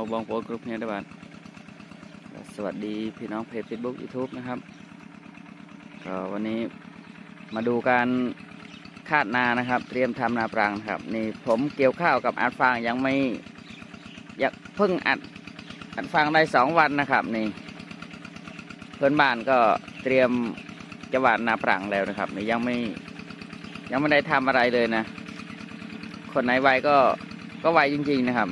วบองโปรกรุ๊ปเนี่ยได้บ้านสวัสดีพี่น้องเพจ Facebook YouTube นะครับก็วันนี้มาดูการคาดนานะครับ เตรียมทำนาปรังครับ นี่ผมเกี่ยวข้าวกับอัดฟางยังไม่ยังเพิ่งอัดอัดฟางได้สองวันนะครับ นี่ เพื่อนบ้านก็เตรียมจะหว่านนาปรังแล้วนะครับนี่ยังไม่ยังไม่ได้ทำอะไรเลยนะ คนไหนไวก็ก็ไวจริง ๆนะครับ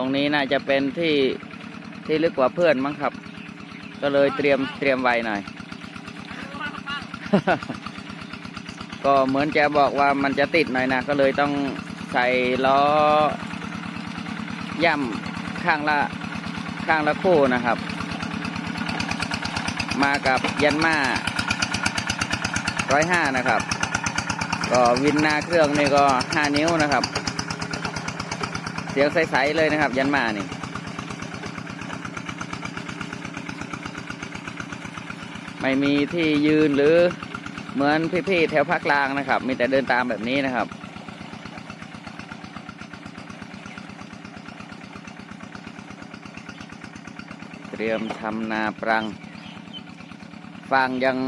ตรงนี้น่าจะเป็นที่ที่ลึกกว่าเพื่อนมั้งครับ ก็เลยเตรียมเตรียมไว้หน่อย ก็เหมือนจะบอกว่ามันจะติดหน่อยนะก็เลยต้องใส่ล้อย่ำข้างละข้างละคู่นะครับ มากับยันมาร้อยห้านะครับ ก็วินหน้าเครื่องนี่ก็ห้านิ้วนะครับ สียงใสๆเลยนะครับ ยันมานี่ไม่มีที่ยืนหรือเหมือนพี่ๆแถวภาคกลางนะครับ มีแต่เดินตามแบบนี้นะครับ เตรียมทำนาปรังฟางยัง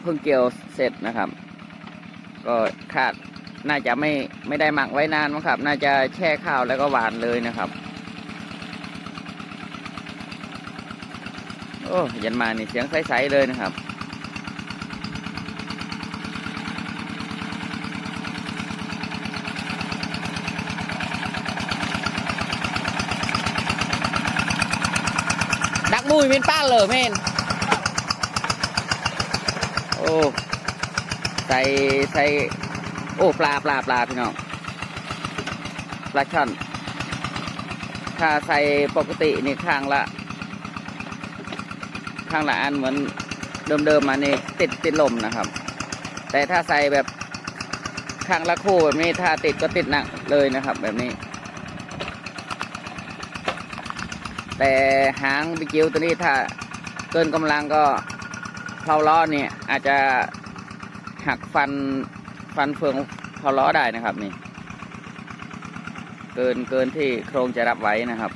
เพิ่งเกี่ยวเสร็จนะครับ ก็คาด น่าจะไม่ไม่ได้หมักไว้นานมั้งครับ น่าจะแช่ข้าวแล้วก็หวานเลยนะครับ โอ้ยันมานี่เสียงใสๆเลยนะครับดักมุยเป็นป้าเหรอเมนโอ้ใส่ใส่ โอ้ปลาปลาปลาพี่น้องปลาช่อนถ้าใส่ปกตินี่ข้างละ ข้างละอันเหมือนเดิมๆมานี่ติดติดลมนะครับ แต่ถ้าใส่แบบข้างละคู่แบบนี้ถ้าติดก็ติดหนักเลยนะครับ แบบนี้ แต่หางบิกิวตัวนี้ถ้าเกินกำลังก็เพลาล้อเนี่ยอาจจะหักฟัน ฟันเฟืองเพลาล้อได้นะครับนี่ เกินเกินที่โครงจะรับไว้นะครับ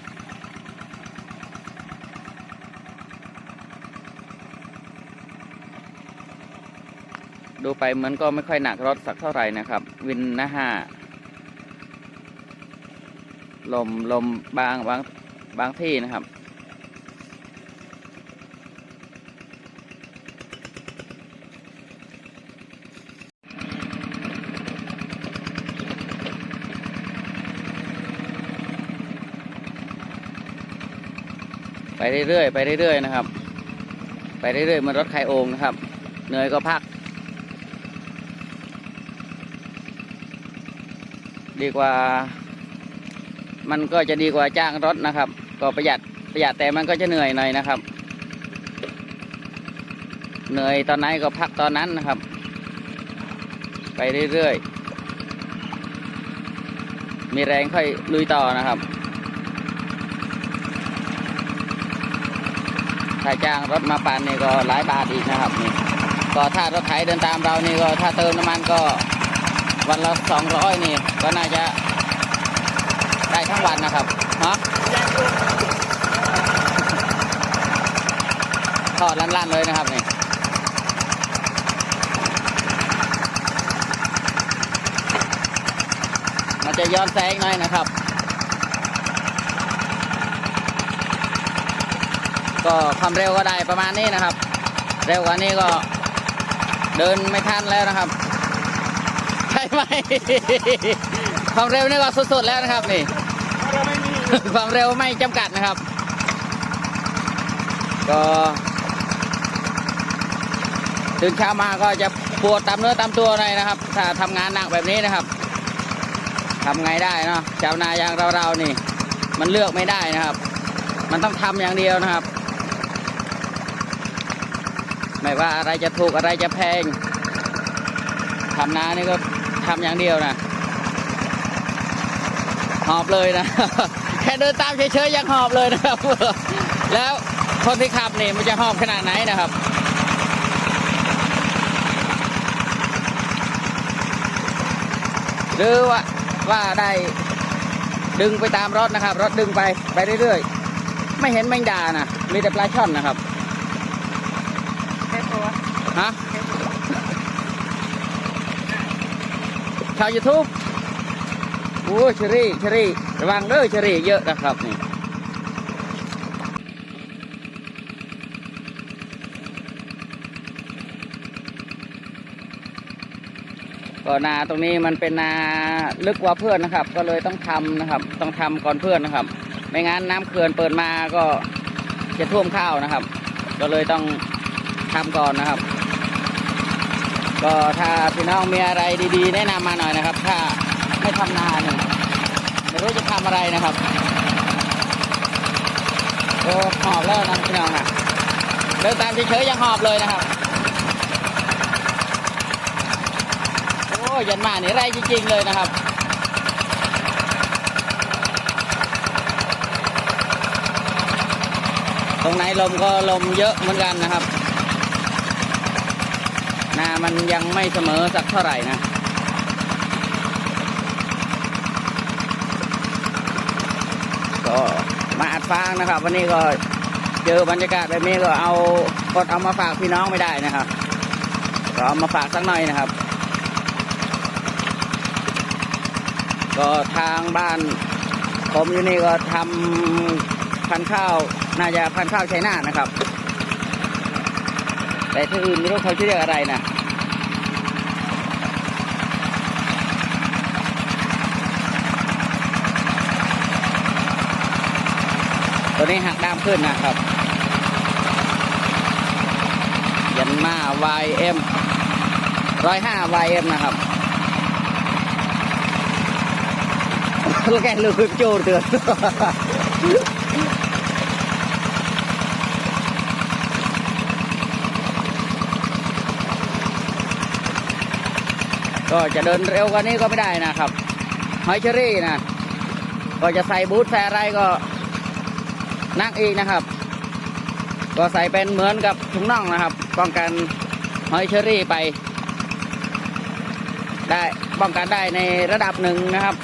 ดูไปเหมือนก็ไม่ค่อยหนักรถสักเท่าไหร่นะครับ วินนะฮะลมลมบางบางบางที่นะครับ ไปเรื่อยๆไปเรื่อยๆนะครับ ไปเรื่อยๆมันรถไคโองนะครับเหนื่อยก็พัก ดีกว่า มันก็จะดีกว่าจ้างรถนะครับ ก็ประหยัดประหยัดแต่มันก็จะเหนื่อยหน่อยนะครับ เหนื่อยตอนไหนก็พักตอนนั้นนะครับ ไปเรื่อยๆมีแรงค่อยลุยต่อนะครับ ถ้าจ้างรถมาปั่นนี่ก็หลายบาทอีกนะครับนี่ก็ถ้ารถไถเดินตามเรานี่ก็ถ้าเติมน้ำมันก็วันละสองร้อยนี่ก็น่าจะได้ทั้งวันนะครับฮะทอดลั่นๆเลยนะครับนี่มันจะย้อนแสงหน่อยนะครับ ก็ความเร็วก็ได้ประมาณนี้นะครับ เร็วกว่านี้ก็เดินไม่ทันแล้วนะครับ ใช่ไหมความเร็วนี่ก็สุดๆแล้วนะครับนี่ความเร็วไม่จำกัดนะครับ ก็ตื่นเช้ามาก็จะปวดตามเนื้อตามตัวหน่อยนะครับ ถ้าทำงานหนักแบบนี้นะครับทำไงได้เนาะชาวนาอย่างเราๆนี่ มันเลือกไม่ได้นะครับ มันต้องทำอย่างเดียวนะครับ ไม่ว่าอะไรจะถูกอะไรจะแพงทำนานี่ก็ทำอย่างเดียวนะหอบเลยนะ แค่เดินตามเฉยๆยังหอบเลยนะครับ แล้วคนที่ขับนี่มันจะหอบขนาดไหนนะครับหรือว่าว่าได้ดึงไปตามรถนะครับ รถดึงไปไปเรื่อยๆ ไม่เห็นแมงดานะมีแต่ปลาช่อนนะครับ ฮะชาวยูทูบโอ้เชอรี่เชอรี่ระวังเด้อเชอรี่เยอะนะครับนี่ก็นาตรงนี้มันเป็นนาลึกกว่าเพื่อนนะครับ ก็เลยต้องทำนะครับ ต้องทำก่อนเพื่อนนะครับ ไม่งั้นน้ำเขื่อนเปิดมาก็จะท่วมข้าวนะครับ ก็เลยต้องทำก่อนนะครับ ก็ถ้าพี่น้องมีอะไรดีๆ แนะนำมาหน่อยนะครับ ถ้าไม่ทำนาเนี่ยไม่รู้จะทำอะไรนะครับโอ้หอบแล้วนะพี่น้องนะเดินตามเฉยๆยังหอบเลยนะครับโอ้ยันมาเนี่ยไรจริงๆเลยนะครับตรงไหนลมก็ลมเยอะเหมือนกันนะครับ นามันยังไม่เสมอสักเท่าไหร่นะก็มาอัดฟางนะครับ วันนี้ก็เจอบรรยากาศแบบนี้ก็เอากดเอามาฝากพี่น้องไม่ได้นะครับก็เอามาฝากสักหน่อยนะครับ ก็ทางบ้านผมอยู่นี่ก็ทำพันข้าวน่าจะพันข้าวไชน่านะครับ แต่ที่อื่นไม่รู้เขาชื่อเรียกอะไรนะตัวนี้หักด้ามขึ้นนะครับ ยันมา YM ร้อยห้า YM นะครับแล้วแกลูกโจเตือน ก็จะเดินเร็วกว่านี้ก็ไม่ได้นะครับหอยเชอรี่นะก็จะใส่บูทใส่อะไรก็นั่งอีกนะครับ ก็ใส่เป็นเหมือนกับถุงน่องนะครับ ป้องกันหอยเชอรี่ไป ได้ป้องกันได้ในระดับหนึ่งนะครับ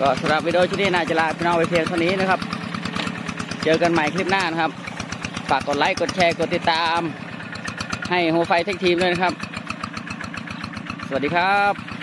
ก็สำหรับวิดีโอชุดนี้น่าจะลาพี่น้องไปเพียงเท่านี้นะครับ เจอกันใหม่คลิปหน้านะครับ ฝากกดไลค์กดแชร์กดติดตาม ให้โฮไฟเทคทีมด้วยนะครับ สวัสดีครับ